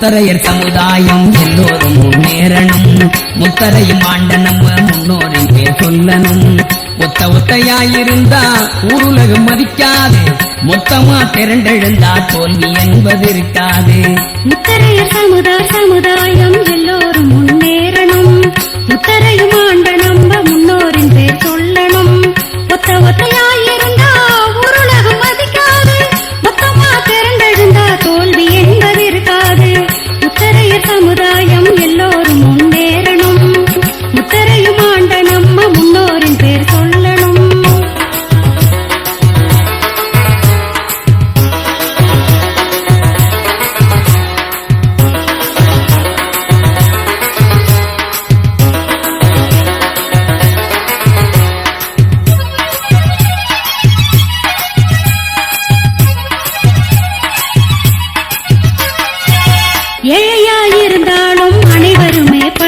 முத்தரையர் சமுதாயம் எல்லோரும் முன்னேறணும். முத்தரையும் ஆண்ட நம்ம முன்னோரின் பேர் சொல்லணும். ஒத்த ஒத்தையாயிருந்தா ஊருலகம் மதிக்காது. மொத்தமா திரண்டெழுந்தா தோல்வி என்பது இருக்காது முத்தரையர் சமுதாய சமுதாயம் எல்லோரும் முன்னேறணும்.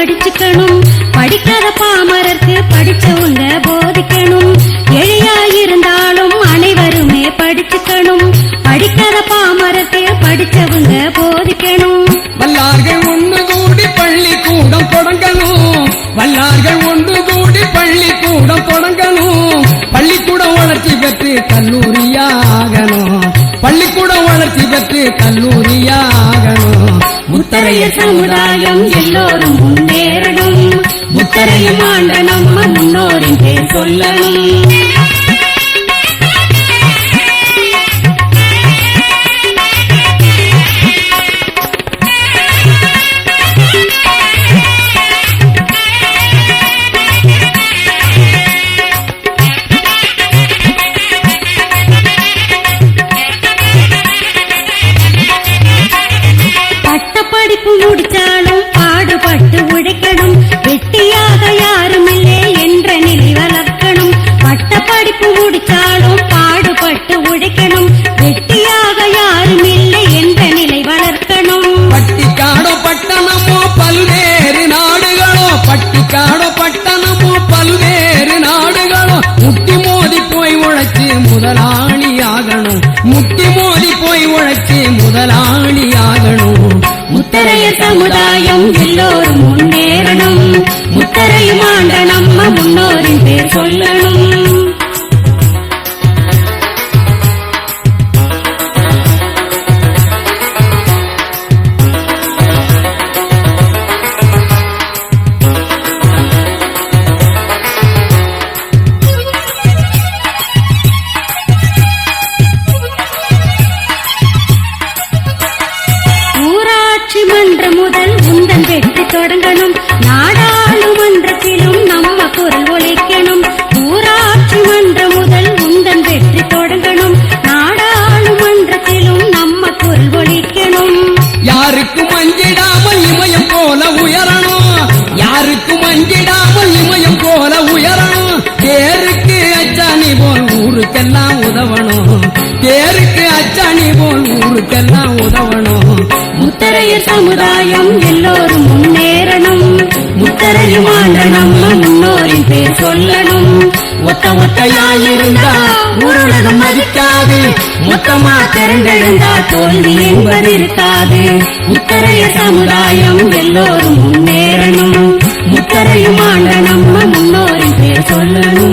படிச்சுக்கணும். படிக்காத பாமரருக்கு படிச்சவங்க போதிக்கணும். ஏழையாயிருந்தாலும் அனைவருமே படிச்சுக்கணும். படிக்காத பாமரருக்கு படிச்சவங்க போதிக்கணும். வல்லார்கள் ஒன்று கூடி பள்ளிக்கூடம் தொடங்கணும். வல்லார்கள் ஒன்று கூடி பள்ளிக்கூடம் தொடங்கணும். பள்ளிக்கூடம் வளர்ச்சி பெற்று கல்லூரியாகணும். பள்ளிக்கூடம் வளர்ச்சி பெற்று கல்லூரியாகணும். முத்தரையர் சமுதாயம் எல்லோரும் முத்தரையும் ஆண்ட நம்ம முன்னோரின் பேர் சொல்லணும். பட்டப்படிப்பு முடிச்சாலும் வெட்டியாக யாரும் இல்லை என்ற நிலை வளர்க்கணும். பட்டப்படிப்பு முடிச்சாலும் பாடுபட்டு உழைக்கணும். வெட்டியாக யாரும் இல்லை என்ற நிலை வளர்க்கணும். பட்டிக்காடோ பட்டணமோ பல்வேறு நாடுகளோ பட்டிக்காடோ பட்டணமோ பல்வேறு நாடுகளோ முட்டி மோதி போய் உழைச்சு முதலாளியாகணும். முட்டி மோதி போய் உழைச்சு முதலாளியாகணும். முத்தரையர் சமுதாயம் எல்லோரும் முன்னேறணும். முத்தரையும் மாண்ட நம்ம முன்னோரின் பேர் சொல்லணும். முதல் உந்தன் தொடங்கணும். உயரணும். யாருக்கும் அஞ்சிடாமல் இமயம் போல உயரணும். பேருக்கு அச்சாணி போல் ஊருக்கெல்லாம் உதவணும். பேருக்கு அச்சாணி போல் ஊருக்கெல்லாம் உதவணும். முத்தரையர் சமுதாயம் எல்லோரும் முன்னேறணும். முத்தரையும் ஆண்ட நம்ம முன்னோரின் பேர் சொல்லணும். ஒத்த ஒத்தையாயிருந்தா ஊருலகம் மதிக்காது. மொத்தமா திரண்டெழுந்தா தோல்வி என்பது இருக்காது. முத்தரைய சமுதாயம் எல்லோரும் முன்னேறணும். முத்தரையும் ஆண்ட நம்ம முன்னோரின் பேர் சொல்லணும்.